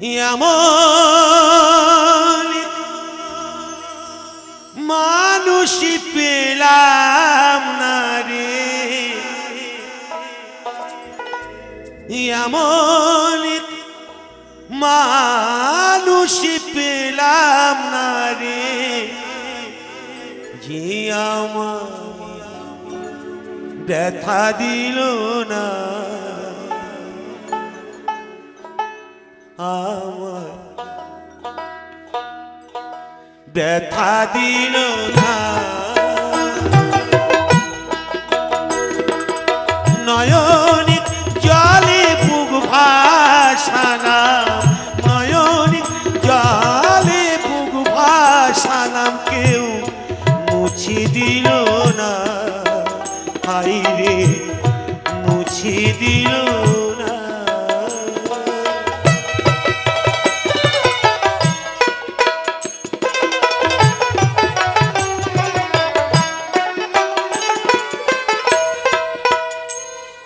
يا مالك পেলাম নারে রে। মানুষি পেলাম নারে জিয়াম যে ব্যথা দিল না। দেখা দিল না।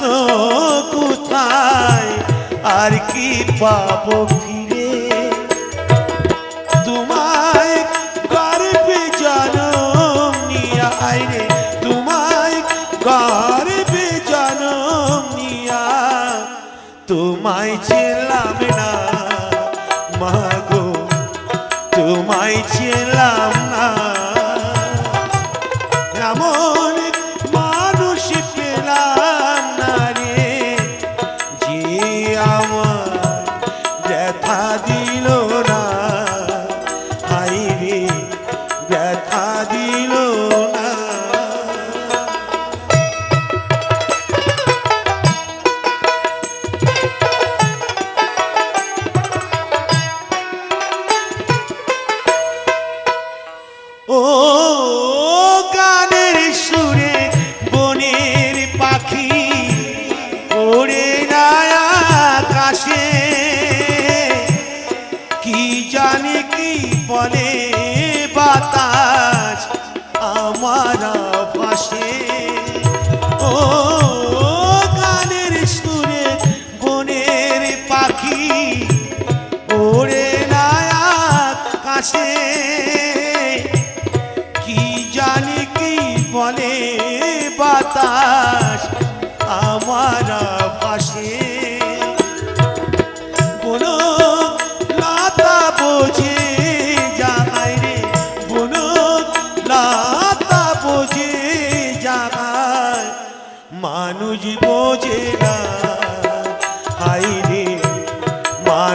আছো কোথায়? আর কি পাবো ফিরে क्या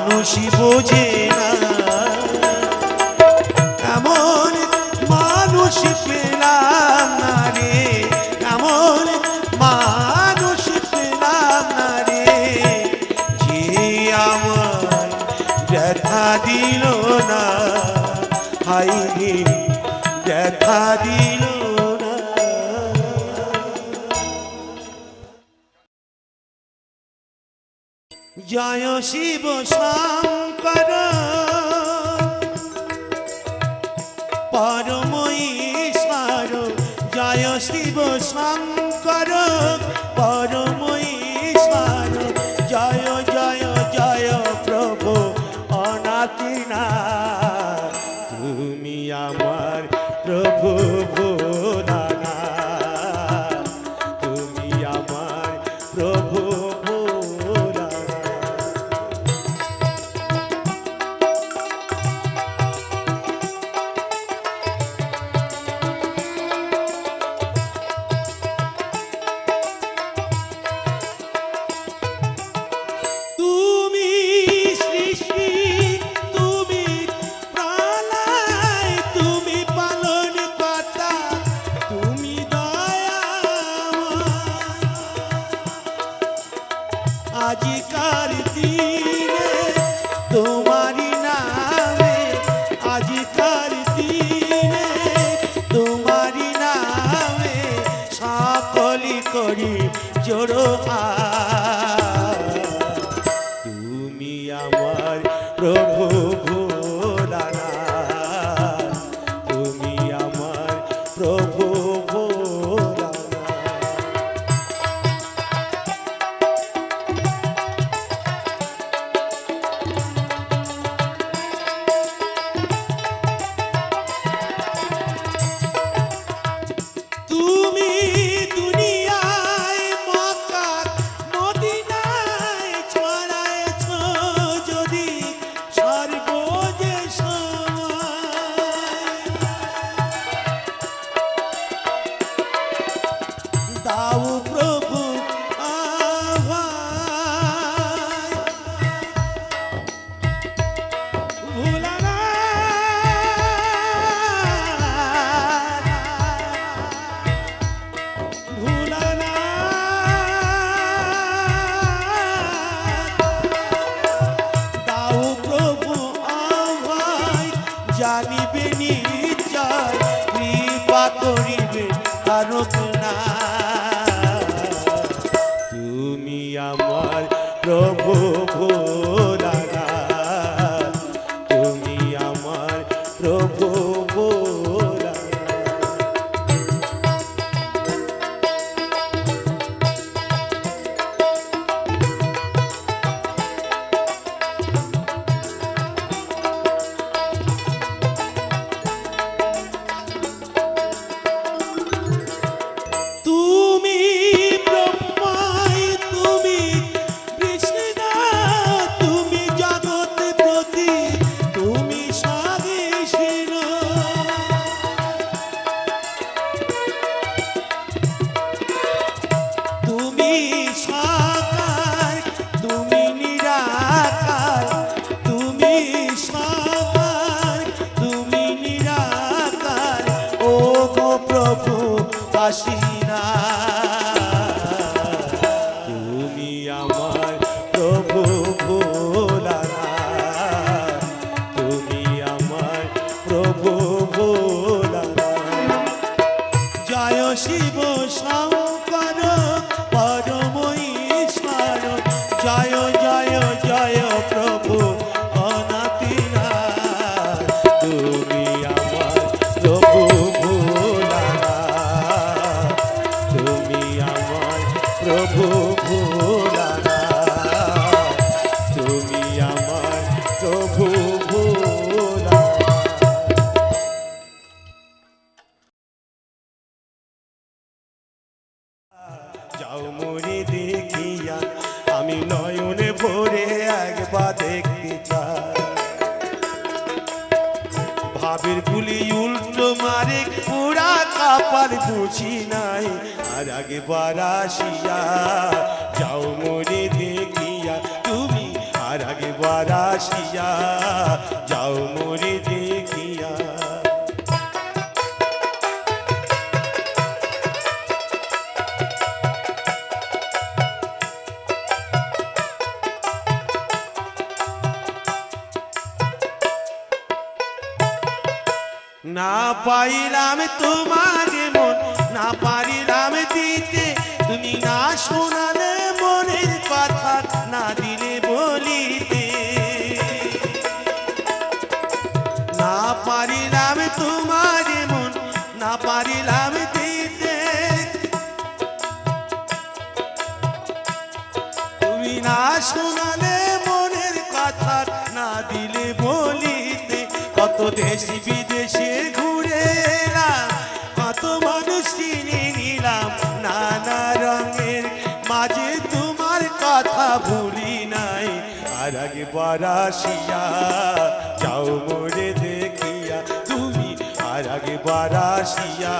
মানুষই বোঝে পরময়ী সার জয় শিব শঙ্কর পরম আমার প্রভু baú প্রভু শিব সাম নয়নে ভরে একবার দেখতে চায় ভাবের গুলি উল্টো মারে, পুরা কাপার বুঝি নাই। আর আগে বারাসিয়া যাও মরে দেখিয়া তুমি, আর আগে বারাসিয়া যাও মরে দেখিয়া না পাইলাম তোমার মন না পারিলাম সৃষ্টি নিলাম নানা রঙের। মাঝে তোমার কথা ভুলি নাই। আর আগে বারাসিয়া যাও মোরে দেখিয়া। তুমি আর আগে বারাসিয়া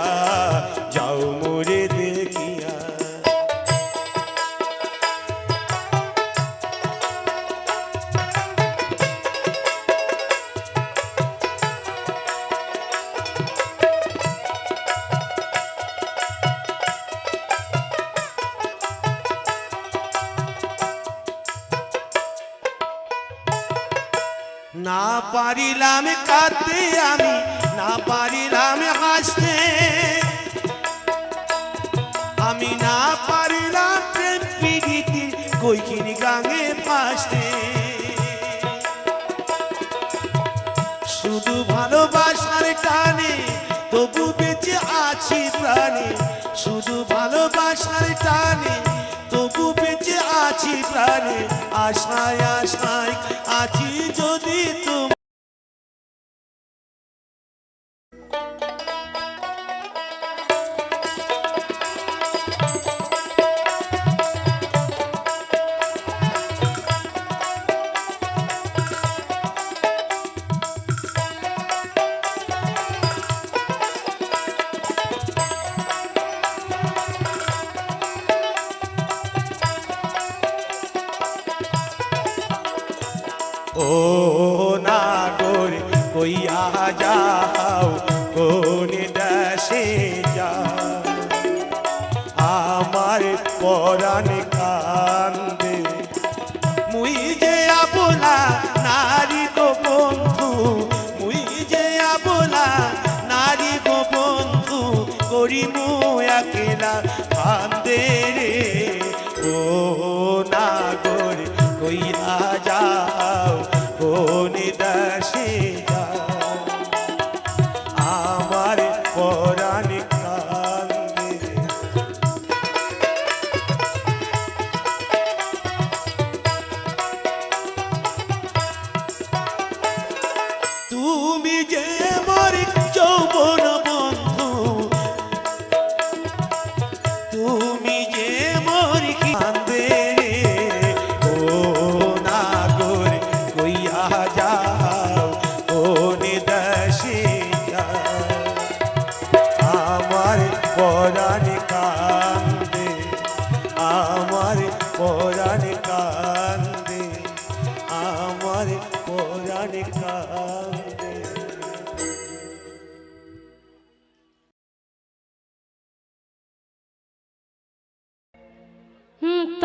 না পারিলাম কাঁদতে আমি, না পারিলাম হাসতে। আমি না পারিলাম প্রেম পিড়িতে কৈকির গাঙে ফাসতে শুধু ভালোবাসার টানে তবু বেঁচে আছি প্রাণে। শুধু ভালোবাসার টানে তবু বেঁচে আছি প্রাণে। আশায় আশায় আছি আমার পরাণ কান্দে। মুই যে আবলা, নারী গো বন্ধু। মুই যে আবলা, নারী গো বন্ধু। করি মু একলা কান্দে রে।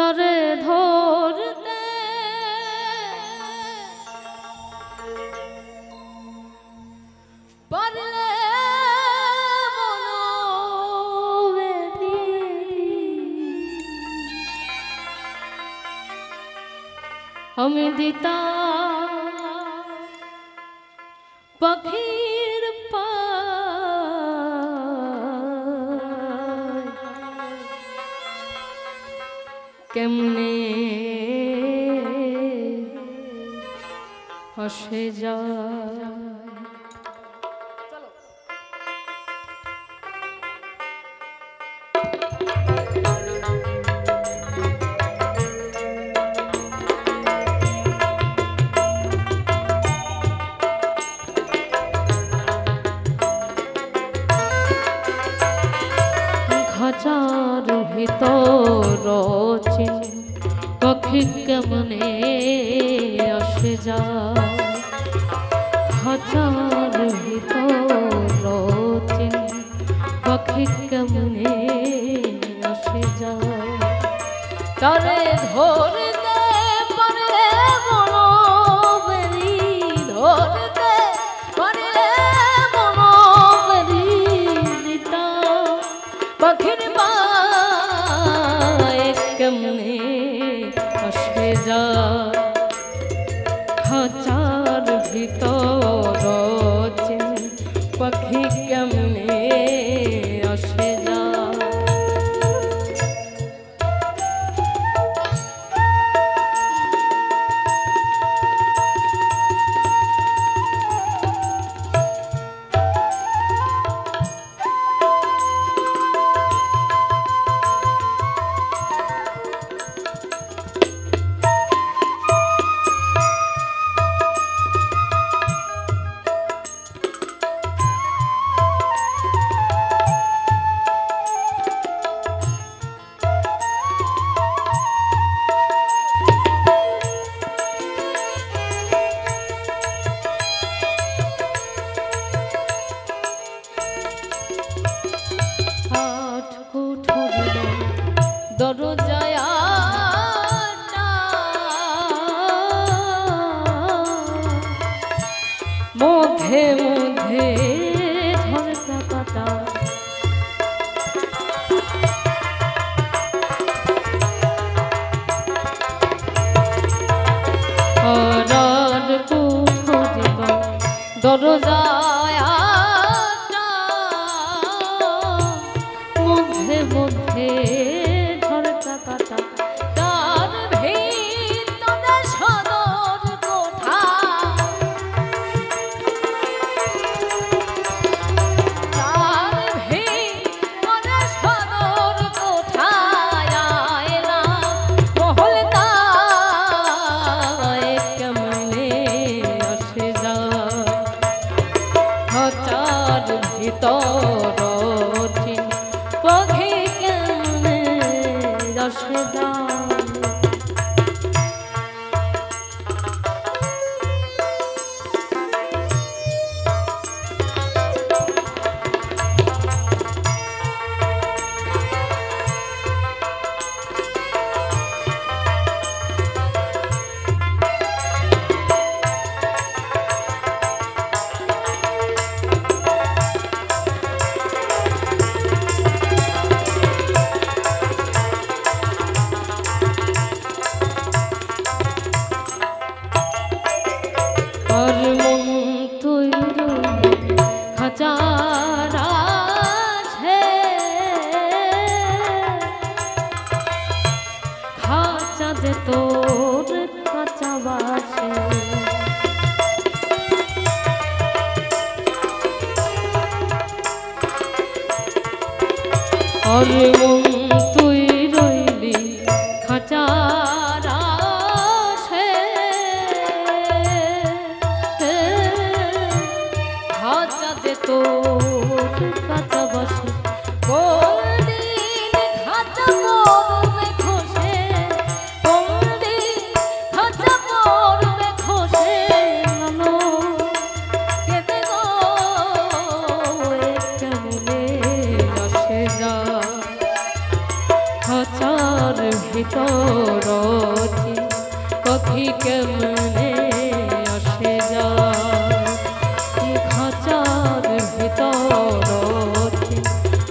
তরে ধরতে। পারলে আমি দিতা পাখির কেমনে হসে যায়? আসে যা হচার ভিতর চিন পাখি কেমনে আসে যা তারে ধরতে পাখি কেমনে সরজা চরণ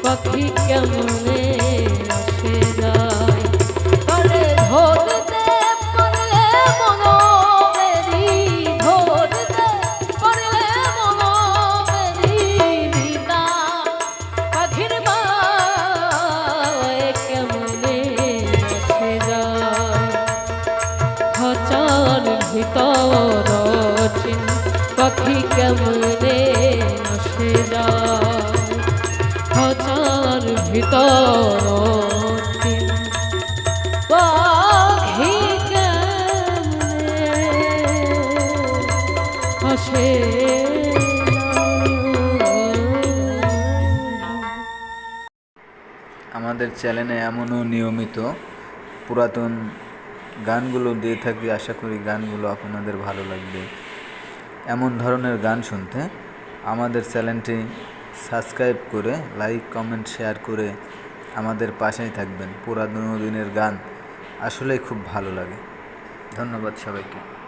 পাখি কেমন আমাদের চ্যানেলে এমনও নিয়মিত পুরাতন গানগুলো দিয়ে থাকি, আশা করি গানগুলো আপনাদের ভালো লাগবে। এমন ধরনের গান শুনতে আমাদের চ্যানেলটি সাবস্ক্রাইব করে, লাইক, কমেন্ট, শেয়ার করে আমাদের পাশেই থাকবেন। পুরাতন দিনের গান আসলেই খুব ভালো লাগে। ধন্যবাদ সবাইকে।